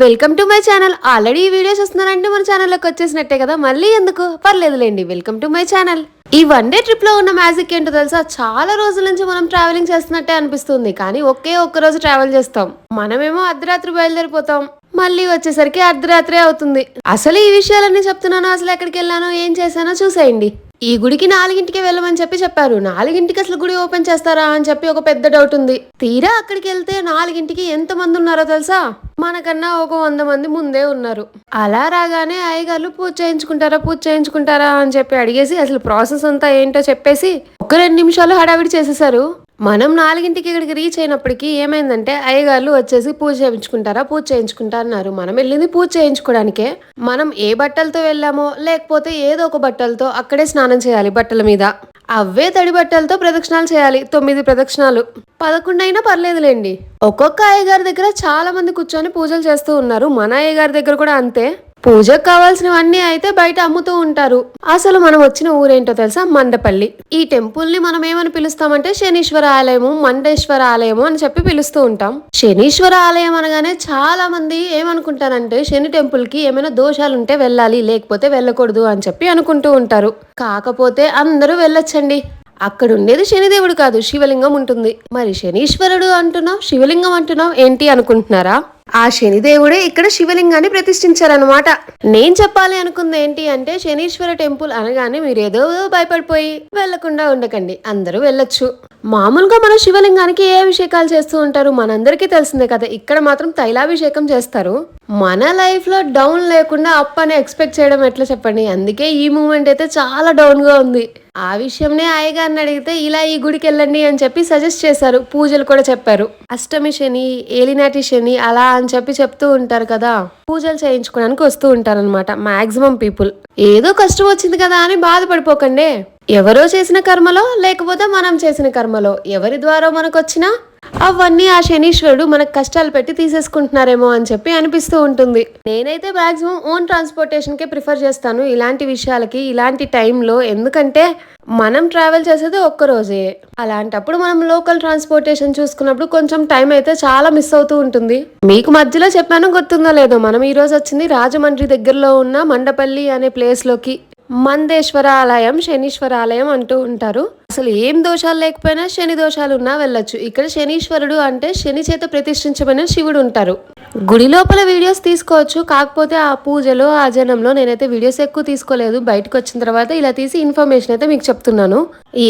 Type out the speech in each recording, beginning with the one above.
Welcome to my channel. Already ఈ videos వస్తున్నారంటే మన ఛానల్లోకి వచ్చేసినట్టే కదా మళ్ళీ ఎందుకు? పర్లేదులేండి వెల్కమ్ టు మై ఛానల్. ఈ వన్ డే ట్రిప్లో ఉన్న మ్యాజిక్ ఏంటో తెలుసా? చాలా రోజుల నుంచి మనం ట్రావెలింగ్ చేస్తున్నట్టే అనిపిస్తుంది కానీ ఒకే ఒక్క రోజు ట్రావెల్ చేస్తాం. మనమేమో అర్ధరాత్రి బయలుదేరిపోతాం. మళ్ళీ వచ్చేసరికి అర్ధరాత్రి అవుతుంది. అసలు ఈ విషయాలన్నీ చెప్తున్నాను అసలు ఎక్కడికి వెళ్ళానో ఏం చేశానో చూసేయండి. ఈ గుడికి నాలుగింటికి వెళ్ళమని చెప్పి చెప్పారు. నాలుగింటికి అసలు గుడి ఓపెన్ చేస్తారా అని చెప్పి ఒక పెద్ద డౌట్ ఉంది. తీరా అక్కడికి వెళ్తే నాలుగింటికి ఎంత మంది ఉన్నారో తెలుసా? మనకన్నా ఒక వంద మంది ముందే ఉన్నారు. అలా రాగానే అయ్యగారు పూజ చేయించుకుంటారా పూజ చేయించుకుంటారా అని చెప్పి అడిగేసి అసలు ప్రాసెస్ అంతా ఏంటో చెప్పేసి ఒక రెండు నిమిషాలు హడావిడి చేసేసారు మనం నాలుగింటికి ఇక్కడికి రీచ్ అయినప్పటికీ ఏమైందంటే అయ్యగారులు వచ్చేసి పూజ చేయించుకుంటారా పూజ చేయించుకుంటా అన్నారు. మనం వెళ్ళింది పూజ చేయించుకోవడానికే. మనం ఏ బట్టలతో వెళ్ళామో లేకపోతే ఏదో ఒక బట్టలతో అక్కడే స్నానం చేయాలి బట్టల మీద. అవే తడి బట్టలతో ప్రదక్షిణాలు చేయాలి తొమ్మిది ప్రదక్షిణాలు. పదకొండు అయినా పర్లేదులేండి. ఒక్కొక్క అయ్యగారి దగ్గర చాలా మంది కూర్చొని పూజలు చేస్తూ ఉన్నారు. మన అయ్యగారి దగ్గర కూడా అంతే. పూజకు కావాల్సినవన్నీ అయితే బయట అమ్ముతూ ఉంటారు. అసలు మనం వచ్చిన ఊరేంటో తెలుసా? మండపల్లి. ఈ టెంపుల్ని మనం ఏమని పిలుస్తామంటే శనీశ్వర ఆలయము మండేశ్వర ఆలయము అని చెప్పి పిలుస్తూ ఉంటాం. శనీశ్వర ఆలయం అనగానే చాలా మంది ఏమనుకుంటారంటే శని టెంపుల్కి ఏమైనా దోషాలు ఉంటే వెళ్ళాలి లేకపోతే వెళ్ళకూడదు అని చెప్పి అనుకుంటూ ఉంటారు. కాకపోతే అందరూ వెళ్ళొచ్చండి. అక్కడ ఉండేది శనిదేవుడు కాదు శివలింగం ఉంటుంది. మరి శనీశ్వరుడు అంటున్నాం శివలింగం అంటున్నాం ఏంటి అనుకుంటున్నారా? ఆ శనిదేవుడే ఇక్కడ శివలింగాన్ని ప్రతిష్ఠించారనమాట నేను చెప్పాలి అనుకుంది ఏంటి అంటే శనీశ్వర టెంపుల్ అనగానే మీరు ఏదో భయపడిపోయి వెళ్ళకుండా ఉండకండి అందరూ వెళ్ళొచ్చు. మామూలుగా మన శివలింగానికి ఏ అభిషేకాలు చేస్తూ ఉంటారు మనందరికీ తెలిసిందే కదా ఇక్కడ మాత్రం తైలాభిషేకం చేస్తారు. మన లైఫ్లో డౌన్ లేకుండా అప్ అని ఎక్స్పెక్ట్ చేయడం ఎట్లా చెప్పండి? అందుకే ఈ మూమెంట్ అయితే చాలా డౌన్గా ఉంది. ఆ విషయంనే అయ్యగారిని అడిగితే ఇలా ఈ గుడికి వెళ్ళండి అని చెప్పి సజెస్ట్ చేశారు పూజలు కూడా చెప్పారు. అష్టమి శని ఏలినాటి శని అలా అని చెప్పి చెప్తూ ఉంటారు కదా. పూజలు చేయించుకోవడానికి వస్తూ ఉంటారనమాట మాక్సిమం పీపుల్. ఏదో కష్టం వచ్చింది కదా అని బాధపడిపోకండి. ఎవరో చేసిన కర్మలో లేకపోతే మనం చేసిన కర్మలో. ఎవరి ద్వారా మనకు వచ్చినా అవన్నీ ఆ శనీశ్వరుడు మనకు కష్టాలు పెట్టి తీసేసుకుంటున్నారేమో అని చెప్పి అనిపిస్తూ ఉంటుంది. నేనైతే మాక్సిమం ఓన్ ట్రాన్స్పోర్టేషన్ కే ప్రిఫర్ చేస్తాను ఇలాంటి విషయాలకి ఇలాంటి టైంలో ఎందుకంటే మనం ట్రావెల్ చేసేది ఒక్క రోజే. అలాంటప్పుడు మనం లోకల్ ట్రాన్స్పోర్టేషన్ చూసుకున్నప్పుడు కొంచెం టైం అయితే చాలా మిస్ అవుతూ ఉంటుంది. మీకు మధ్యలో చెప్పాను గుర్తుందో లేదో మనం ఈ రోజు వచ్చింది రాజమండ్రి దగ్గరలో ఉన్న మండపల్లి అనే ప్లేస్లోకి. మందేశ్వర ఆలయం శనీశ్వర ఆలయం అంటూ ఉంటారు. అసలు ఏం దోషాలు లేకపోయినా శని దోషాలు ఉన్నా వెళ్ళొచ్చు. ఇక్కడ శనీశ్వరుడు అంటే శని చేత ప్రతిష్ఠించబడిన శివుడు ఉంటారు. గుడి లోపల వీడియోస్ తీసుకోవచ్చు. కాకపోతే ఆ పూజలో ఆ జనంలో నేనైతే వీడియోస్ ఎక్కువ తీసుకోలేదు. బయటకు వచ్చిన తర్వాత ఇలా తీసి ఇన్ఫర్మేషన్ అయితే మీకు చెప్తున్నాను.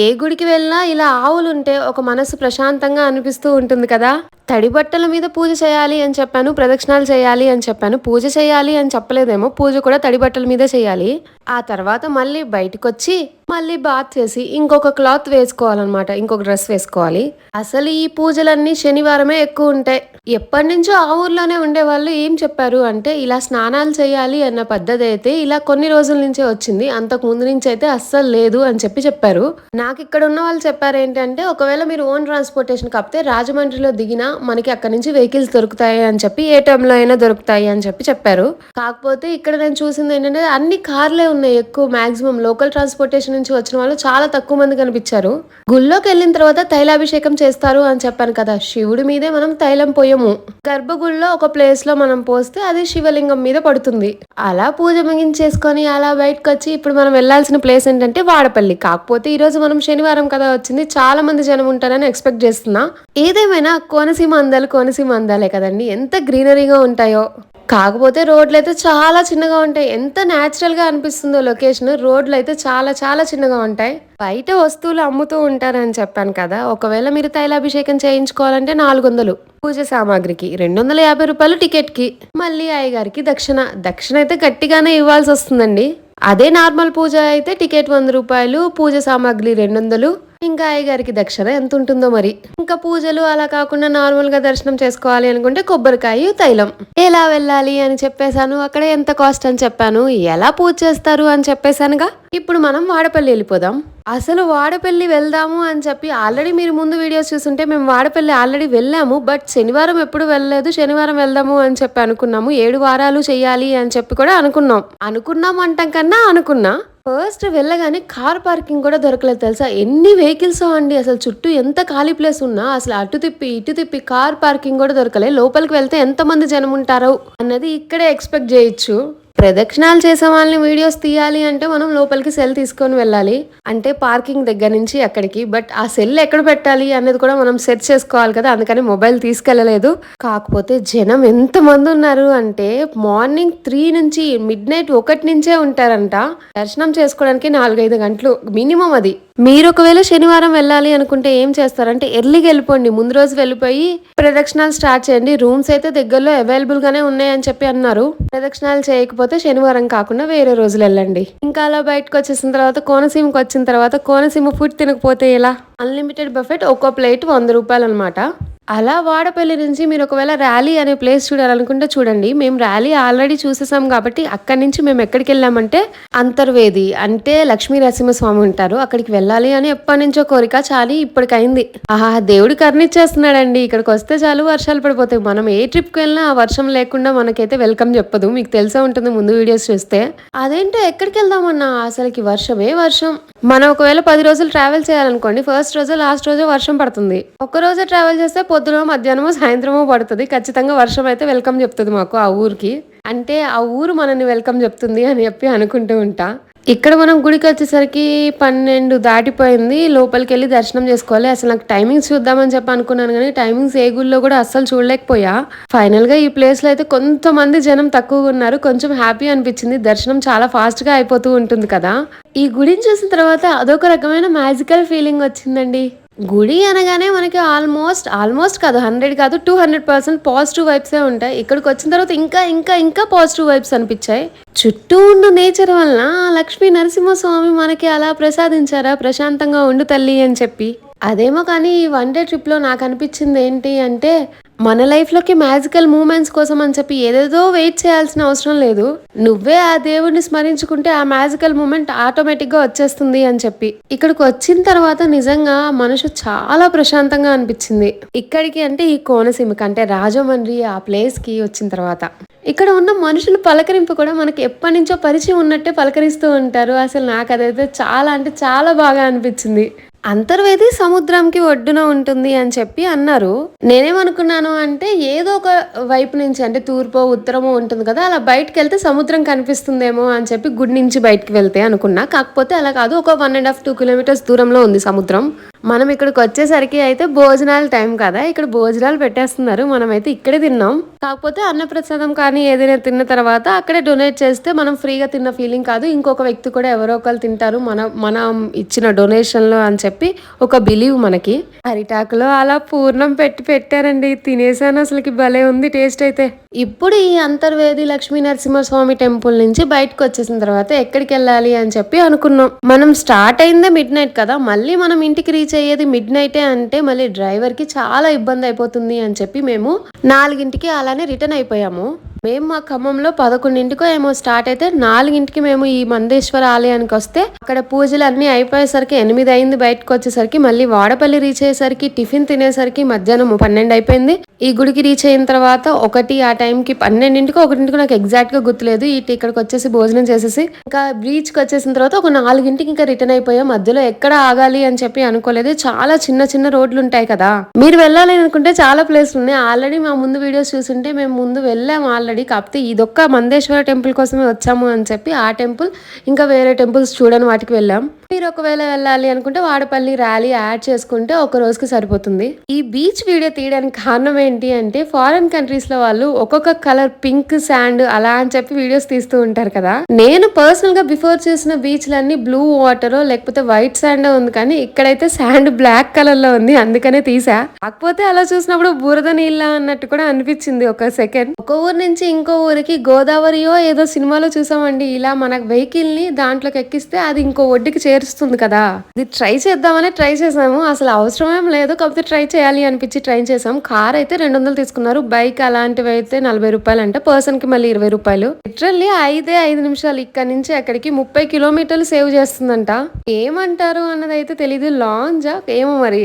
ఏ గుడికి వెళ్ళినా ఇలా ఆవులు ఉంటే ఒక మనసు ప్రశాంతంగా అనిపిస్తూ ఉంటుంది కదా. తడి బట్టల మీద పూజ చేయాలి అని చెప్పాను ప్రదక్షిణాలు చేయాలి అని చెప్పాను. పూజ చేయాలి అని చెప్పలేదేమో పూజ కూడా తడి బట్టల మీదే చేయాలి. ఆ తర్వాత మళ్ళీ బయటకు వచ్చి మళ్ళీ బాత్ చేసి ఇంకొక క్లాత్ వేసుకోవాలన్నమాట ఇంకొక డ్రెస్ వేసుకోవాలి. అసలు ఈ పూజలన్నీ శనివారమే ఎక్కువ ఉంటాయి ఎప్పటి నుంచో ఆ ఊర్లోనే ఉండే వాళ్ళు ఏం చెప్పారు అంటే ఇలా స్నానాలు చేయాలి అన్న పద్ధతి అయితే ఇలా కొన్ని రోజుల నుంచే వచ్చింది అంతకు ముందు నుంచి అయితే అస్సలు లేదు అని చెప్పి చెప్పారు. నాకు ఇక్కడ ఉన్న వాళ్ళు చెప్పారు ఏంటంటే ఒకవేళ మీరు ఓన్ ట్రాన్స్పోర్టేషన్ కాకపోతే రాజమండ్రిలో దిగినా మనకి అక్కడ నుంచి వెహికల్స్ దొరుకుతాయి అని చెప్పి ఏ టైంలో అయినా దొరుకుతాయి అని చెప్పి చెప్పారు. కాకపోతే ఇక్కడ నేను చూసింది ఏంటంటే అన్ని కార్లే ఉన్నాయి ఎక్కువ మాక్సిమం లోకల్ ట్రాన్స్పోర్టేషన్ నుంచి వచ్చిన వాళ్ళు చాలా తక్కువ మంది కనిపించారు. గుళ్ళోకి వెళ్ళిన తర్వాత తైలాభిషేకం చేస్తారు అని చెప్పాను కదా. శివుడి మీదే మనం తైలం పోయము. గర్భగుడిలో ఒక ప్లేస్లో మనం పోస్తే అది శివలింగం మీద పడుతుంది. అలా పూజ ముగించేసుకొని అలా బయటకు వచ్చి ఇప్పుడు మనం వెళ్ళాల్సిన ప్లేస్ ఏంటంటే వాడపల్లి. కాకపోతే ఈ రోజు మనం శనివారం కదా వచ్చింది. చాలా మంది జనం ఉంటారని ఎక్స్పెక్ట్ చేస్తున్నా. ఏదేమైనా కోనసీమ అందాలు కోనసీమ అందాలే కదండి. ఎంత గ్రీనరీగా ఉంటాయో. కాకపోతే రోడ్లు అయితే చాలా చిన్నగా ఉంటాయి. ఎంత న్యాచురల్గా అనిపిస్తుందో లొకేషన్. రోడ్లు అయితే చాలా చాలా చిన్నగా ఉంటాయి. బయట వస్తువులు అమ్ముతూ ఉంటారని చెప్పాను కదా. ఒకవేళ మీరు తైలాభిషేకం చేయించుకోవాలంటే నాలుగు వందలు పూజ సామాగ్రికి రెండు వందల యాభై రూపాయలు టికెట్కి. మళ్ళీ అయ్యగారికి దక్షిణ. దక్షిణ అయితే గట్టిగానే ఇవ్వాల్సి వస్తుందండి. అదే నార్మల్ పూజ అయితే టికెట్ వంద రూపాయలు పూజ సామాగ్రి రెండు వందలు ఇంకా అయ్యగారికి దక్షిణ ఎంత ఉంటుందో మరి. ఇంకా పూజలు అలా కాకుండా నార్మల్గా దర్శనం చేసుకోవాలి అనుకుంటే కొబ్బరికాయ తైలం. ఎలా వెళ్ళాలి అని చెప్పేశాను. అక్కడ ఎంత కాస్ట్ అని చెప్పాను. ఎలా పూజ చేస్తారు అని చెప్పేశానుగా. ఇప్పుడు మనం వాడపల్లి వెళ్ళిపోదాం. అసలు వాడపల్లి వెళ్దాము అని చెప్పి ఆల్రెడీ మీరు ముందు వీడియోస్ చూస్తుంటే మేము వాడపల్లి ఆల్రెడీ వెళ్ళాము బట్ శనివారం ఎప్పుడు వెళ్ళలేదు శనివారం వెళ్దాము అని చెప్పి అనుకున్నాము. ఏడు వారాలు చెయ్యాలి అని చెప్పి కూడా అనుకున్నాం. అనుకున్నాం అంటాం కన్నా అనుకున్నా. ఫస్ట్ వెళ్ళగానే కార్ పార్కింగ్ కూడా దొరకలేదు తెలుసా? ఎన్ని వెహికల్స్ అండి అసలు చుట్టూ ఎంత ఖాళీ ప్లేస్ ఉన్నా అసలు అటు తిప్పి ఇటు తిప్పి కార్ పార్కింగ్ కూడా దొరకలే. లోపలికి వెళ్తే ఎంత మంది జనం ఉంటారు అన్నది ఇక్కడే ఎక్స్పెక్ట్ చేయొచ్చు. ప్రదక్షిణాలు చేసే వాళ్ళని వీడియోస్ తీయాలి అంటే మనం లోపలికి సెల్ తీసుకొని వెళ్ళాలి. అంటే పార్కింగ్ దగ్గర నుంచి అక్కడికి బట్ ఆ సెల్ ఎక్కడ పెట్టాలి అనేది కూడా మనం సెర్చ్ చేసుకోవాలి కదా అందుకని మొబైల్ తీసుకెళ్ళలేదు. కాకపోతే జనం ఎంత మంది ఉన్నారు అంటే మార్నింగ్ త్రీ నుంచి మిడ్ నైట్ ఒకటి నుంచే ఉంటారంట. దర్శనం చేసుకోవడానికి నాలుగైదు గంటలు మినిమం అది. మీరు ఒకవేళ శనివారం వెళ్ళాలి అనుకుంటే ఏం చేస్తారంటే ఎర్లీకి వెళ్ళిపోండి. ముందు రోజు వెళ్ళిపోయి ప్రదక్షిణాలు స్టార్ట్ చేయండి. రూమ్స్ అయితే దగ్గరలో అవైలబుల్ గానే ఉన్నాయని చెప్పి అన్నారు. ప్రదక్షిణాలు చేయకపోతే శనివారం కాకుండా వేరే రోజులు వెళ్ళండి. ఇంకా అలా బయటకు వచ్చేసిన తర్వాత కోనసీమకి వచ్చిన తర్వాత కోనసీమ ఫుడ్ తినకపోతే ఎలా? అన్లిమిటెడ్ బఫెట్ ఒక్కో ప్లేట్ వంద రూపాయలు అనమాట అలా వాడపల్లి నుంచి మీరు ఒకవేళ ర్యాలీ అనే ప్లేస్ చూడాలనుకుంటే చూడండి. మేము ర్యాలీ ఆల్రెడీ చూసేసాం కాబట్టి అక్కడి నుంచి మేము ఎక్కడికి వెళ్ళామంటే అంతర్వేది అంటే లక్ష్మీ నరసింహస్వామి ఉంటారు. అక్కడికి వెళ్ళాలి అని ఎప్పటి నుంచో కోరిక చాలి ఇప్పటికైంది. ఆహా దేవుడు కర్ణిచ్చేస్తున్నాడండి. ఇక్కడికి వస్తే చాలు వర్షాలు పడిపోతాయి. మనం ఏ ట్రిప్కి వెళ్ళినా ఆ వర్షం లేకుండా మనకైతే వెల్కమ్ చెప్పదు. మీకు తెలిసే ఉంటుంది ముందు వీడియోస్ చూస్తే. అదేంటో ఎక్కడికి వెళ్దామన్నా? అసలుకి వర్షమే వర్షం. మనం ఒకవేళ పది రోజులు ట్రావెల్ చేయాలనుకోండి ఫస్ట్ రోజు లాస్ట్ రోజు వర్షం పడుతుంది. ఒక్క రోజే ట్రావెల్ చేస్తే పొద్దున మధ్యాహ్నము సాయంత్రము పడుతుంది. ఖచ్చితంగా వర్షం అయితే వెల్కమ్ చెప్తుంది మాకు ఆ ఊరికి. అంటే ఆ ఊరు మనల్ని వెల్కమ్ చెప్తుంది అని చెప్పి అనుకుంటూ ఉంటా. ఇక్కడ మనం గుడికి వచ్చేసరికి పన్నెండు దాటిపోయింది. లోపలికి వెళ్ళి దర్శనం చేసుకోవాలి. అసలు నాకు టైమింగ్స్ చూద్దామని చెప్పి అనుకున్నాను కానీ టైమింగ్స్ ఏ గుళ్ళో కూడా అస్సలు చూడలేకపోయా. ఫైనల్గా ఈ ప్లేస్లో అయితే కొంతమంది జనం తక్కువగా ఉన్నారు. కొంచెం హ్యాపీ అనిపించింది. దర్శనం చాలా ఫాస్ట్గా అయిపోతూ ఉంటుంది కదా. ఈ గుడిని చూసిన తర్వాత అదొక రకమైన మ్యాజికల్ ఫీలింగ్ వచ్చిందండి. గుడి అనగానే మనకి ఆల్మోస్ట్ ఆల్మోస్ట్ కాదు హండ్రెడ్ కాదు టూ హండ్రెడ్ పర్సెంట్ పాజిటివ్ వైబ్సే ఉంటాయి. ఇక్కడికి వచ్చిన తర్వాత ఇంకా ఇంకా ఇంకా పాజిటివ్ వైబ్స్ అనిపించాయి. చుట్టూ ఉన్న నేచర్ వలన లక్ష్మీ నరసింహస్వామి మనకి అలా ప్రసాదించారా? ప్రశాంతంగా ఉండు తల్లి అని చెప్పి. అదేమో కానీ ఈ వన్ డే ట్రిప్లో నాకు అనిపించింది ఏంటి అంటే మన లైఫ్లోకి మ్యాజికల్ మూమెంట్స్ కోసం అని చెప్పి ఏదేదో వెయిట్ చేయాల్సిన అవసరం లేదు. నువ్వే ఆ దేవుడిని స్మరించుకుంటే ఆ మ్యాజికల్ మూమెంట్ ఆటోమేటిక్గా వచ్చేస్తుంది అని చెప్పి. ఇక్కడికి వచ్చిన తర్వాత నిజంగా మనసు చాలా ప్రశాంతంగా అనిపించింది. ఇక్కడికి అంటే ఈ కోనసీమకి అంటే రాజమండ్రి ఆ ప్లేస్కి వచ్చిన తర్వాత. ఇక్కడ ఉన్న మనుషుల పలకరింపు కూడా మనకి ఎప్పటి నుంచో పరిచయం ఉన్నట్టే పలకరిస్తూ ఉంటారు. అసలు నాకు అదైతే చాలా అంటే చాలా బాగా అనిపించింది. అంతర్వేది సముద్రంకి ఒడ్డున ఉంటుంది అని చెప్పి అన్నారు. నేనేమనుకున్నాను అంటే ఏదో ఒక వైపు నుంచి అంటే తూర్పో ఉత్తరమో ఉంటుంది కదా అలా బయటకు వెళ్తే సముద్రం కనిపిస్తుందేమో అని చెప్పి గుడి నుంచి బయటకు వెళ్తే అనుకున్నా. కాకపోతే అలా కాదు ఒక one and half two kilometres దూరంలో ఉంది సముద్రం. మనం ఇక్కడికి వచ్చేసరికి అయితే భోజనాల టైం కదా ఇక్కడ భోజనాలు పెట్టేస్తున్నారు మనమైతే ఇక్కడే తిన్నాం. కాకపోతే అన్నప్రసాదం కానీ ఏదైనా తిన్న తర్వాత అక్కడే డొనేట్ చేస్తే మనం ఫ్రీగా తిన్న ఫీలింగ్ కాదు. ఇంకొక వ్యక్తి కూడా ఎవరో ఒకరు తింటారు మన మనం ఇచ్చిన డొనేషన్లో అని చెప్పి ఒక బిలీవ్ మనకి. అరిటాకులో అలా పూర్ణం పెట్టి పెట్టారండి తినేసాను అసలుకి భలే ఉంది టేస్ట్ అయితే. ఇప్పుడు ఈ అంతర్వేది లక్ష్మీ నరసింహస్వామి టెంపుల్ నుంచి బయటకు వచ్చేసిన తర్వాత ఎక్కడికి వెళ్ళాలి అని చెప్పి అనుకున్నాం. మనం స్టార్ట్ అయిందే మిడ్ నైట్ కదా మళ్ళీ మనం ఇంటికి రీచ్ అయ్యేది మిడ్ నైటే అంటే మళ్ళీ డ్రైవర్కి చాలా ఇబ్బంది అయిపోతుంది అని చెప్పి మేము నాలుగింటికి అలానే రిటర్న్ అయిపోయాము. మేము మా ఖమ్మంలో పదకొండింటికో ఏమో స్టార్ట్ అయితే నాలుగింటికి మేము ఈ మందేశ్వర ఆలయానికి వస్తే అక్కడ పూజలు అన్ని అయిపోయేసరికి ఎనిమిది అయింది బయటకు వచ్చేసరికి మళ్ళీ వాడపల్లి రీచ్ అయ్యేసరికి టిఫిన్ తినేసరికి మధ్యాహ్నం పన్నెండు అయిపోయింది ఈ గుడికి రీచ్ అయిన తర్వాత ఒకటి ఆ టైంకి పన్నెండింటికో ఒకటింటికి నాకు ఎగ్జాక్ట్గా గుర్తులేదు. ఇటు ఇక్కడికి వచ్చేసి భోజనం చేసేసి ఇంకా బీచ్కి వచ్చేసిన తర్వాత ఒక నాలుగింటికి ఇంకా రిటర్న్ అయిపోయాం. మధ్యలో ఎక్కడ ఆగాలి అని చెప్పి అనుకోలేదు. చాలా చిన్న చిన్న రోడ్లు ఉంటాయి కదా. మీరు వెళ్ళాలి అనుకుంటే చాలా ప్లేస్లు ఉన్నాయి. ఆల్రెడీ మా ముందు వీడియోస్ చూసుంటే మేము ముందు వెళ్ళాము ఆల్రెడీ కాకపోతే ఇదొక్క మందేశ్వర టెంపుల్ కోసమే వచ్చాము అని చెప్పి ఆ టెంపుల్ ఇంకా వేరే టెంపుల్స్ చూడని వాటికి వెళ్ళాం. మీరు ఒకవేళ వెళ్ళాలి అనుకుంటే వాడపల్లి ర్యాలీ యాడ్ చేసుకుంటే ఒక రోజుకి సరిపోతుంది. ఈ బీచ్ వీడియో తీయడానికి కారణం ఏంటి అంటే ఫారెన్ కంట్రీస్లో వాళ్ళు ఒక్కొక్క కలర్ పింక్ శాండ్ అలా అని చెప్పి వీడియోస్ తీస్తూ ఉంటారు కదా. నేను పర్సనల్గా బిఫోర్ చేసిన బీచ్లన్నీ బ్లూ వాటర్ లేకపోతే వైట్ శాండ్ ఉంది కానీ ఇక్కడైతే శాండ్ బ్లాక్ కలర్లో ఉంది అందుకనే తీసా. కాకపోతే అలా చూసినప్పుడు బురద నీళ్ళ అన్నట్టు కూడా అనిపించింది ఒక సెకండ్ ఒక ఊరు నుంచి ఇంకో ఊరికి గోదావరియో ఏదో సినిమాలో చూసామండి. ఇలా మన వెహికల్ని దాంట్లోకి ఎక్కిస్తే అది ఇంకో ఒడ్డుకి చేరు తెరుస్తుంది కదా. ఇది ట్రై చేద్దామని ట్రై చేసాము. అసలు అవసరమేం లేదు. కాకపోతే ట్రై చేయాలి అనిపించి ట్రై చేసాం. కార్ అయితే రెండు వందలు తీసుకున్నారు. బైక్ అలాంటివి అయితే నలభై రూపాయలు అంటే పర్సన్కి మళ్ళీ ఇరవై రూపాయలు. లిటరల్లీ ఐదే ఐదు నిమిషాలు ఇక్కడ నుంచి అక్కడికి ముప్పై కిలోమీటర్లు సేవ్ చేస్తుందంట. ఏమంటారు అన్నది అయితే తెలియదు లాంజ్ ఏమో మరి.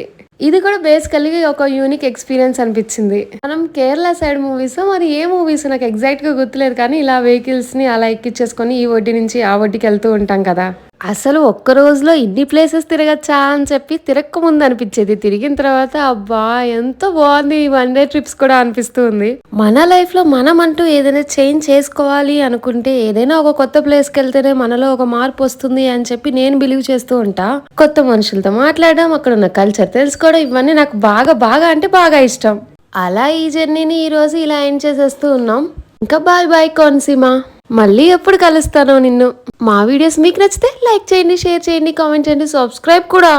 ఇది కూడా బేసికల్గా ఒక యూనిక్ ఎక్స్పీరియన్స్ అనిపించింది. మనం కేరళ సైడ్ మూవీస్ మరి ఏ మూవీస్ నాకు ఎగ్జాక్ట్గా గుర్తులేదు కానీ ఇలా వెహికల్స్ని అలా ఎక్కించేసుకొని ఈ ఒడ్డి నుంచి ఆ ఒడ్డుకి వెళ్తూ ఉంటాం కదా. అసలు ఒక్క రోజులో ఇన్ని ప్లేసెస్ తిరగచ్చా అని చెప్పి తిరక్క ముందు అనిపించేది తిరిగిన తర్వాత అబ్బా ఎంత బాగుంది ఈ వన్ డే ట్రిప్స్ కూడా అనిపిస్తుంది. మన లైఫ్లో మనం అంటూ ఏదైనా చేంజ్ చేసుకోవాలి అనుకుంటే ఏదైనా ఒక కొత్త ప్లేస్కి వెళ్తేనే మనలో ఒక మార్పు వస్తుంది అని చెప్పి నేను బిలీవ్ చేస్తూ ఉంటా. కొత్త మనుషులతో మాట్లాడడం అక్కడ ఉన్న కల్చర్ తెలుసుకోవడం ఇవన్నీ నాకు బాగా బాగా అంటే బాగా ఇష్టం. అలా ఈ జర్నీని ఈ రోజు ఇలా ఎండ్ చేసేస్తూ ఉన్నాం. ఇంకా బాయ్ బాయ్ కోనసీమ. మళ్ళీ ఎప్పుడు కలుస్తానో నిన్ను. మా వీడియోస్ మీకు నచ్చితే లైక్ చేయండి షేర్ చేయండి కామెంట్ చేయండి సబ్స్క్రైబ్ కూడా.